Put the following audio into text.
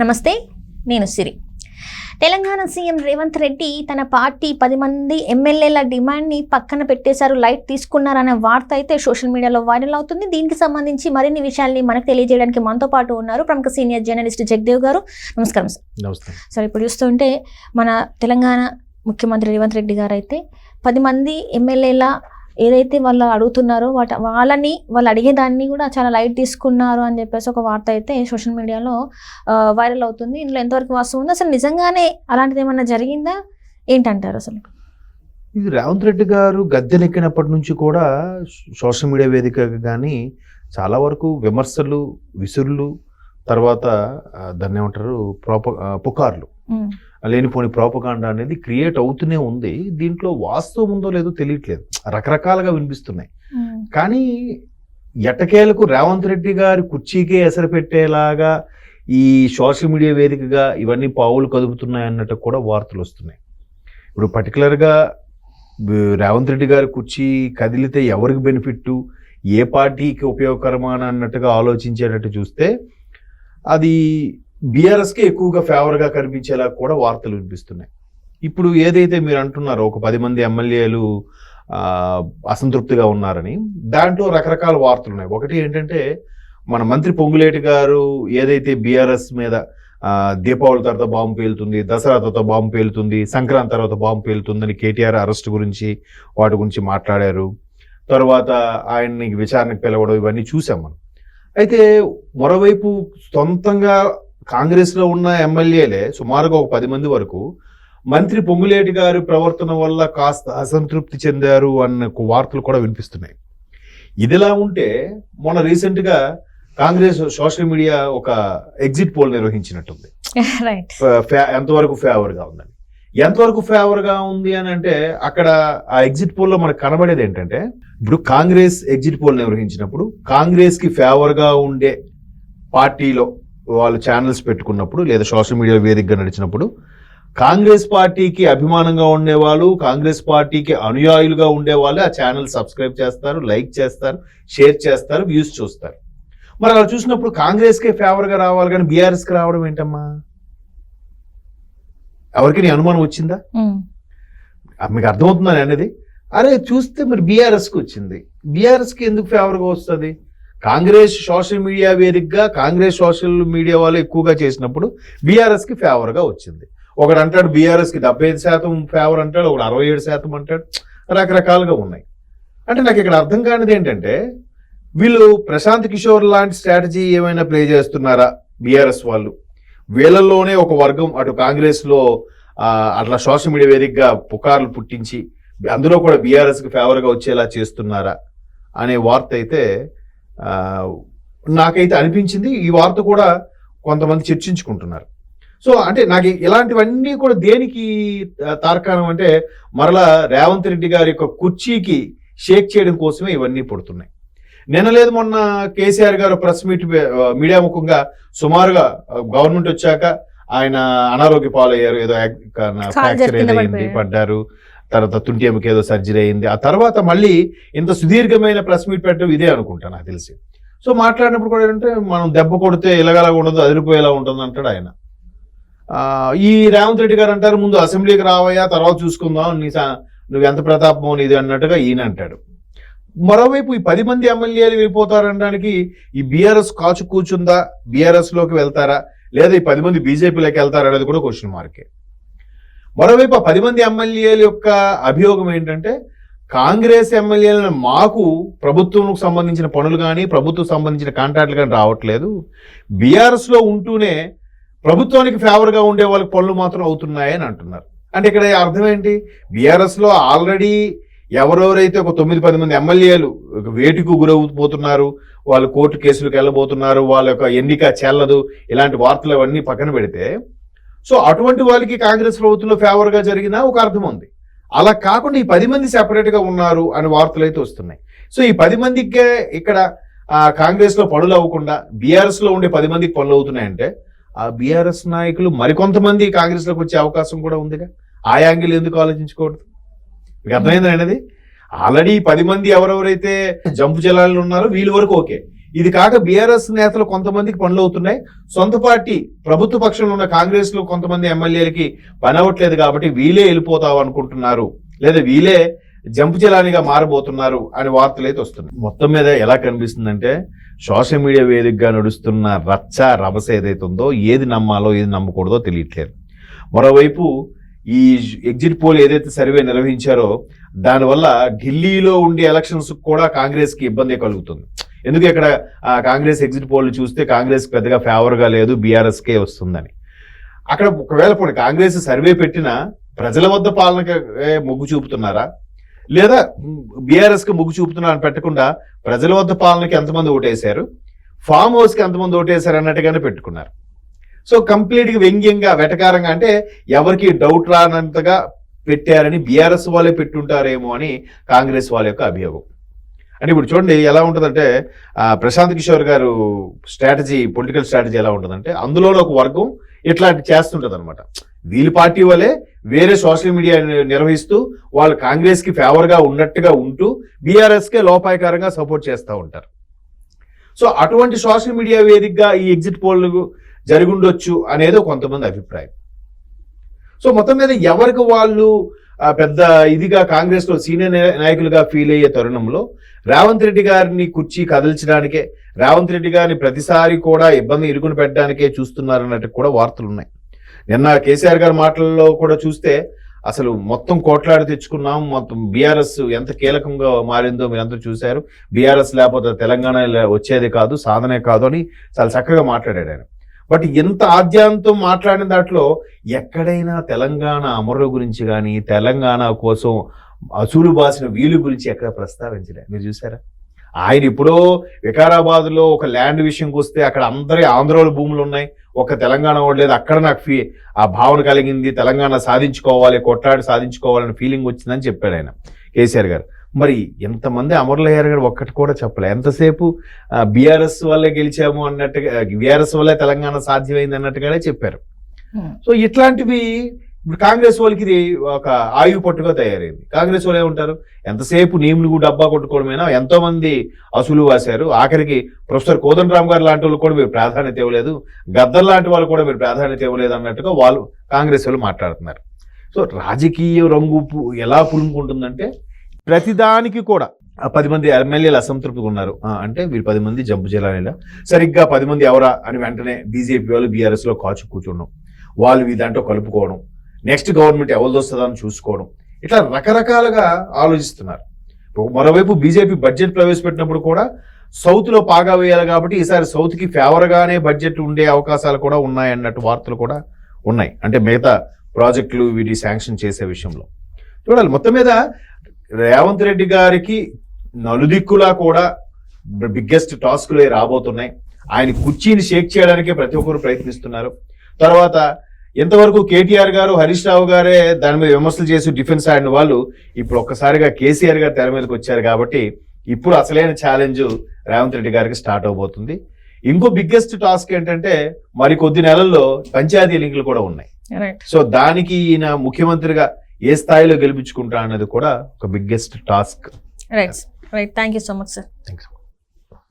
నమస్తే నేను సిరి. తెలంగాణ సీఎం రేవంత్ రెడ్డి తన పార్టీ పది మంది ఎమ్మెల్యేల డిమాండ్ని పక్కన పెట్టేశారు లైట్ తీసుకున్నారనే వార్త అయితే సోషల్ మీడియాలో వైరల్ అవుతుంది. దీనికి సంబంధించి మరిన్ని విషయాల్ని మనకు తెలియజేయడానికి మనతో పాటు ఉన్నారు ప్రముఖ సీనియర్ జర్నలిస్ట్ జగదేవ్ గారు. నమస్కారం సార్. నమస్తే. సార్ ఇప్పుడు చూస్తుంటే మన తెలంగాణ ముఖ్యమంత్రి రేవంత్ రెడ్డి గారు అయితే పది మంది ఎమ్మెల్యేల ఏదైతే వాళ్ళు అడుగుతున్నారో వాట వాళ్ళని వాళ్ళు అడిగేదాన్ని కూడా చాలా లైట్ తీసుకున్నారు అని చెప్పేసి ఒక వార్త అయితే సోషల్ మీడియాలో వైరల్ అవుతుంది. ఇందులో ఎంతవరకు వాస్తవం ఉంది అసలు నిజంగానే అలాంటిది ఏమన్నా జరిగిందా? ఏంటంటారు అసలు? ఇది రేవంత్ రెడ్డి గారు గద్దెనెక్కినప్పటి నుంచి కూడా సోషల్ మీడియా వేదికగా కానీ చాలా వరకు విమర్శలు విసురులు తర్వాత దాన్ని ఏమంటారు ప్రోప పుకార్లు. లేనిపోని ప్రోపగాండ అనేది క్రియేట్ అవుతూనే ఉంది. దీంట్లో వాస్తవం ఉందో లేదో తెలియట్లేదు. రకరకాలుగా వినిపిస్తున్నాయి. కానీ ఎట్టకేలకు రేవంత్ రెడ్డి గారి కుర్చీకే ఎసరు పెట్టేలాగా ఈ సోషల్ మీడియా వేదికగా ఇవన్నీ పావులు కదుపుతున్నాయి అన్నట్టు కూడా వార్తలు వస్తున్నాయి. ఇప్పుడు పర్టికులర్గా రేవంత్ రెడ్డి గారి కుర్చీ కదిలితే ఎవరికి బెనిఫిట్ ఏ పార్టీకి ఉపయోగకరమా అని అన్నట్టుగా ఆలోచించేటట్టు చూస్తే అది బీఆర్ఎస్కే ఎక్కువగా ఫేవర్గా కనిపించేలా కూడా వార్తలు వినిపిస్తున్నాయి. ఇప్పుడు ఏదైతే మీరు అంటున్నారో ఒక పది మంది ఎమ్మెల్యేలు అసంతృప్తిగా ఉన్నారని దాంట్లో రకరకాల వార్తలు ఉన్నాయి. ఒకటి ఏంటంటే మన మంత్రి పొంగులేటి గారు ఏదైతే బీఆర్ఎస్ మీద దీపావళి తర్వాత బాంబు పేలుతుంది దసరా తర్వాత బాంబు పేలుతుంది సంక్రాంతి తర్వాత బాంబు పేలుతుందని కేటీఆర్ అరెస్ట్ గురించి వాటి గురించి మాట్లాడారు. తర్వాత ఆయన్ని విచారణకు పిలవడం ఇవన్నీ చూసాం మనం. అయితే మరోవైపు సొంతంగా కాంగ్రెస్లో ఉన్న ఎమ్మెల్యేలే సుమారుగా ఒక పది మంది వరకు మంత్రి పొంగులేటి గారి ప్రవర్తన వల్ల కాస్త అసంతృప్తి చెందారు అన్న వార్తలు కూడా వినిపిస్తున్నాయి. ఇదిలా ఉంటే మొన్న రీసెంట్గా కాంగ్రెస్ సోషల్ మీడియా ఒక ఎగ్జిట్ పోల్ నిర్వహించినట్టుంది. ఎంతవరకు ఫేవర్గా ఉందని. ఎంతవరకు ఫేవర్గా ఉంది అని అంటే అక్కడ ఆ ఎగ్జిట్ పోల్లో మనకు కనబడేది ఏంటంటే ఇప్పుడు కాంగ్రెస్ ఎగ్జిట్ పోల్ నిర్వహించినప్పుడు కాంగ్రెస్కి ఫేవర్గా ఉండే పార్టీలో వాళ్ళు ఛానల్స్ పెట్టుకున్నప్పుడు లేదా సోషల్ మీడియా వేదికగా నడిచినప్పుడు కాంగ్రెస్ పార్టీకి అభిమానంగా ఉండేవాళ్ళు కాంగ్రెస్ పార్టీకి అనుయాయులుగా ఉండేవాళ్ళు ఆ ఛానల్ సబ్స్క్రైబ్ చేస్తారు లైక్ చేస్తారు షేర్ చేస్తారు వ్యూస్ చూస్తారు. మరి అలా చూసినప్పుడు కాంగ్రెస్కే ఫేవర్గా రావాలి కానీ బీఆర్ఎస్కి రావడం ఏంటమ్మా? ఎవరికి నీ అనుమానం వచ్చిందా? మీకు అర్థమవుతుందని అనేది? అరే చూస్తే మరి బీఆర్ఎస్కి వచ్చింది. బీఆర్ఎస్కి ఎందుకు ఫేవర్గా వస్తుంది? కాంగ్రెస్ సోషల్ మీడియా వేదికగా కాంగ్రెస్ సోషల్ మీడియా వాళ్ళు ఎక్కువగా చేసినప్పుడు బీఆర్ఎస్కి ఫేవర్గా వచ్చింది. ఒకడు అంటాడు బీఆర్ఎస్కి డెబ్బై ఐదు శాతం ఫేవర్ అంటాడు ఒకడు అరవై ఏడు శాతం అంటాడు రకరకాలుగా ఉన్నాయి. అంటే నాకు ఇక్కడ అర్థం కానిది ఏంటంటే వీళ్ళు ప్రశాంత్ కిషోర్ లాంటి స్ట్రాటజీ ఏమైనా ప్లే చేస్తున్నారా బీఆర్ఎస్ వాళ్ళు? వీళ్ళల్లోనే ఒక వర్గం అటు కాంగ్రెస్లో అట్లా సోషల్ మీడియా వేదికగా పుకార్లు పుట్టించి అందులో కూడా బీఆర్ఎస్కి ఫేవర్గా వచ్చేలా చేస్తున్నారా అనే వార్త అయితే నాకైతే అనిపించింది. ఈ వార్త కూడా కొంతమంది చర్చించుకుంటున్నారు. సో అంటే నాకు ఇలాంటివన్నీ కూడా దేనికి తార్కాణం అంటే మరలా రేవంత్ రెడ్డి గారి యొక్క కుర్చీకి షేక్ చేయడం కోసమే ఇవన్నీ పుడుతున్నాయి. నిన్న లేదు మొన్న కేసీఆర్ గారు ప్రెస్ మీట్ మీడియా ముఖంగా సుమారుగా గవర్నమెంట్ వచ్చాక ఆయన అనారోగ్య పాలయ్యారు. ఏదో ఫ్రాక్చర్ ఏదైంది పడిపోయారు. పడ్డారు. తర్వాత తుంటి ఎముక ఏదో సర్జరీ అయింది. ఆ తర్వాత మళ్ళీ ఇంత సుదీర్ఘమైన ప్రెస్ మీట్ పెట్టడం ఇదే అనుకుంటా నాకు తెలిసి. సో మాట్లాడినప్పుడు కూడా ఏంటంటే మనం దెబ్బ కొడితే ఇలాగలా ఉండదు అదిరిపోయేలా ఉంటుంది అంటాడు ఆయన. ఈ రేవంత్ రెడ్డి గారు అంటారు ముందు అసెంబ్లీకి రావయ్యా తర్వాత చూసుకుందాం నీ నువ్వు ఎంత ప్రతాపమో నీది అన్నట్టుగా ఈయన అంటాడు. మరోవైపు ఈ పది మంది ఎమ్మెల్యేలు వెళ్ళిపోతారనడానికి ఈ బీఆర్ఎస్ కాచు కూర్చుందా బీఆర్ఎస్లోకి వెళ్తారా? లేదా ఈ పది మంది బీజేపీలోకి వెళ్తారా అనేది కూడా క్వశ్చన్ మార్కే మరోవైపు పది మంది ఎమ్మెల్యేల యొక్క అభియోగం ఏంటంటే కాంగ్రెస్ ఎమ్మెల్యేలను మాకు ప్రభుత్వంకు సంబంధించిన పనులు కానీ ప్రభుత్వం సంబంధించిన కాంట్రాక్ట్లు కానీ రావట్లేదు. బీఆర్ఎస్లో ఉంటూనే ప్రభుత్వానికి ఫేవర్గా ఉండే వాళ్ళకి పనులు మాత్రం అవుతున్నాయని అంటున్నారు. అంటే ఇక్కడ అర్థం ఏంటి? బీఆర్ఎస్లో ఆల్రెడీ ఎవరెవరైతే ఒక తొమ్మిది పది మంది ఎమ్మెల్యేలు వేటుకు గురవుపోతున్నారు వాళ్ళు కోర్టు కేసులకు వెళ్ళబోతున్నారు వాళ్ళ యొక్క ఎన్నిక చెల్లదు ఇలాంటి వార్తలు అవన్నీ పక్కన పెడితే సో అటువంటి వాళ్ళకి కాంగ్రెస్ ప్రభుత్వంలో ఫేవర్గా జరిగినా ఒక అర్థం ఉంది. అలా కాకుండా ఈ పది మంది సెపరేట్గా ఉన్నారు అనే వార్తలు అయితే వస్తున్నాయి. సో ఈ పది మందికే ఇక్కడ కాంగ్రెస్లో పనులు అవ్వకుండా బీఆర్ఎస్లో ఉండే పది మందికి పనులు అవుతున్నాయంటే ఆ బీఆర్ఎస్ నాయకులు మరికొంతమంది కాంగ్రెస్లోకి వచ్చే అవకాశం కూడా ఉందిగా. ఆ యాంగిల్ ఎందుకు ఆలోచించకూడదు? మీకు అర్థమైందండి అది ఆల్రెడీ పది మంది ఎవరెవరైతే జంపు జలాలు ఉన్నారో వీళ్ళ వరకు ఓకే. ఇది కాక బీఆర్ఎస్ నేతలు కొంతమందికి పనులు అవుతున్నాయి. సొంత పార్టీ ప్రభుత్వ పక్షంలో ఉన్న కాంగ్రెస్లో కొంతమంది ఎమ్మెల్యేలకి పని అవ్వట్లేదు కాబట్టి వీలే వెళ్ళిపోతావు అనుకుంటున్నారు. లేదా వీలే జంపు జలానిగా మారబోతున్నారు అనే వార్తలు అయితే వస్తున్నాయి. మొత్తం మీద ఎలా కనిపిస్తుందంటే సోషల్ మీడియా వేదికగా నడుస్తున్న రచ్చ రభస ఏదైతే ఉందో ఏది నమ్మాలో ఏది నమ్మకూడదో తెలియట్లేదు. మరోవైపు ఈ ఎగ్జిట్ పోల్ ఏదైతే సర్వే నిర్వహించారో దానివల్ల ఢిల్లీలో ఉండే ఎలక్షన్స్ కూడా కాంగ్రెస్కి ఇబ్బంది కలుగుతుంది. ఎందుకు ఇక్కడ కాంగ్రెస్ ఎగ్జిట్ పోల్ చూస్తే కాంగ్రెస్ పెద్దగా ఫేవర్గా లేదు బీఆర్ఎస్కే వస్తుందని. అక్కడ ఒకవేళ పోనీ కాంగ్రెస్ సర్వే పెట్టినా ప్రజల వద్ద పాలనకే మొగ్గు చూపుతున్నారా? లేదా బీఆర్ఎస్కి మొగ్గు చూపుతున్నారని పెట్టకుండా ప్రజల వద్ద పాలనకి ఎంతమంది ఓటేశారు? ఫామ్ హౌస్కి ఎంతమంది ఓటేశారు అన్నట్టుగానే పెట్టుకున్నారు. సో కంప్లీట్గా వ్యంగ్యంగా వెటకారంగా అంటే ఎవరికి డౌట్ రానంతగా పెట్టారని బీఆర్ఎస్ వాళ్ళే పెట్టుంటారేమో అని కాంగ్రెస్ వాళ్ళ యొక్క అభియోగం. అంటే ఇప్పుడు చూడండి ఎలా ఉంటుందంటే ప్రశాంత్ కిషోర్ గారు స్ట్రాటజీ పొలిటికల్ స్ట్రాటజీ ఎలా ఉంటుందంటే అందులో ఒక వర్గం ఇట్లాంటి చేస్తుంటది అనమాట వీళ్ళ పార్టీ వాళ్ళే వేరే సోషల్ మీడియా నిర్వహిస్తూ వాళ్ళు కాంగ్రెస్కి ఫేవర్గా ఉన్నట్టుగా ఉంటూ బీఆర్ఎస్ కే లోపాయకారంగా సపోర్ట్ చేస్తూ ఉంటారు. సో అటువంటి సోషల్ మీడియా వేదికగా ఈ ఎగ్జిట్ పోల్లు జరుగుండొచ్చు అనేది కొంతమంది అభిప్రాయం. సో మొత్తం మీద ఎవరికి వాళ్ళు పెద్ద ఇదిగా కాంగ్రెస్లో సీనియర్ నాయకులుగా ఫీల్ అయ్యే తరుణంలో రేవంత్ రెడ్డి గారిని కుర్చీ కదిల్చడానికే రేవంత్ రెడ్డి గారిని ప్రతిసారి కూడా ఇబ్బంది ఇరుకుని పెట్టడానికే చూస్తున్నారన్నట్టు కూడా వార్తలు ఉన్నాయి నిన్న కేసీఆర్ గారి మాటల్లో కూడా చూస్తే అసలు మొత్తం కోట్లాడి తెచ్చుకున్నాం మొత్తం బీఆర్ఎస్ ఎంత కీలకంగా మారిందో మీరందరూ చూశారు. బీఆర్ఎస్ లేకపోతే తెలంగాణ వచ్చేది కాదు సాధనే కాదు అని చాలా చక్కగా మాట్లాడాడు ఆయన. బట్ ఎంత ఆద్యాంతం మాట్లాడిన దాంట్లో ఎక్కడైనా తెలంగాణ అమరుల గురించి కానీ తెలంగాణ కోసం అసూలు బాసిన వీలు గురించి ఎక్కడ ప్రస్తావించలే. మీరు చూసారా? ఆయన ఇప్పుడు వికారాబాద్లో ఒక ల్యాండ్ విషయంకి వస్తే అక్కడ అందరి ఆంధ్రోల భూములు ఉన్నాయి. ఒక తెలంగాణ వాడు లేదు. అక్కడ నాకు ఫీ ఆ భావన కలిగింది. తెలంగాణ సాధించుకోవాలి కొట్లాడి సాధించుకోవాలని ఫీలింగ్ వచ్చిందని చెప్పాడు ఆయన కేసీఆర్ గారు. మరి ఎంతమంది అమరులయ్యారు గారు ఒక్కటి కూడా చెప్పలే. ఎంతసేపు బీఆర్ఎస్ వల్లే గెలిచాము అన్నట్టుగా బీఆర్ఎస్ వల్లే తెలంగాణ సాధ్యమైంది అన్నట్టుగానే చెప్పారు. సో ఇట్లాంటివి ఇప్పుడు కాంగ్రెస్ వాళ్ళకి ఇది ఒక ఆయువు పట్టుగా తయారైంది. కాంగ్రెస్ వాళ్ళు ఏమంటారు? ఎంతసేపు నీములు డబ్బా కొట్టుకోవడమైనా? ఎంతో మంది అసలు వాశారు. ఆఖరికి ప్రొఫెసర్ కోదండరామ్ గారు లాంటి వాళ్ళు కూడా మీరు ప్రాధాన్యత ఇవ్వలేదు. గద్దర్ లాంటి వాళ్ళు కూడా మీరు ప్రాధాన్యత ఇవ్వలేదు అన్నట్టుగా వాళ్ళు కాంగ్రెస్ వాళ్ళు మాట్లాడుతున్నారు. సో రాజకీయ రంగు పు- ఎలా పులుముకుంటుందంటే ప్రతిదానికి కూడా. ఆ పది మంది ఎమ్మెల్యేలు అసంతృప్తిగా ఉన్నారు. అంటే వీరు పది మంది జంపు చేయాలని సరిగ్గా పది మంది ఎవరా అని వెంటనే బీజేపీ వాళ్ళు బీఆర్ఎస్లో కాచు కూర్చుండడం. వాళ్ళు ఈ దాంట్లో కలుపుకోవడం. నెక్స్ట్ గవర్నమెంట్ ఎవరిది వస్తుందని చూసుకోవడం. ఇట్లా రకరకాలుగా ఆలోచిస్తున్నారు. మరోవైపు బీజేపీ బడ్జెట్ ప్రవేశపెట్టినప్పుడు కూడా సౌత్లో పాగా వేయాలి కాబట్టి ఈసారి సౌత్కి ఫేవర్ గానే బడ్జెట్ ఉండే అవకాశాలు కూడా ఉన్నాయి అన్నట్టు వార్తలు కూడా ఉన్నాయి. అంటే మిగతా ప్రాజెక్టులు వీటి శాంక్షన్ చేసే విషయంలో. చూడాలి మొత్తం మీద రేవంత్ రెడ్డి గారికి నలుదిక్కులా కూడా బిగ్గెస్ట్ టాస్క్లు రాబోతున్నాయి. ఆయన కుర్చీని షేక్ చేయడానికే ప్రతి ఒక్కరు ప్రయత్నిస్తున్నారు. తర్వాత ఎంతవరకు కేటీఆర్ గారు హరీష్ రావు గారే దాని మీద విమర్శలు చేసి డిఫెన్స్ ఆడిన వాళ్ళు ఇప్పుడు ఒక్కసారిగా కేసీఆర్ గారు తెర మీదకి వచ్చారు కాబట్టి ఇప్పుడు అసలైన ఛాలెంజ్ రేవంత్ రెడ్డి గారికి స్టార్ట్ అవబోతుంది. ఇంకో బిగ్గెస్ట్ టాస్క్ ఏంటంటే మరి కొద్ది నెలల్లో పంచాయతీ ఎన్నికలు కూడా ఉన్నాయి. సో దానికి ఈయన ముఖ్యమంత్రిగా ఏ స్థాయిలో గెలిపించుకుంటా అన్నది కూడా ఒక biggest task right right thank you so much sir thanks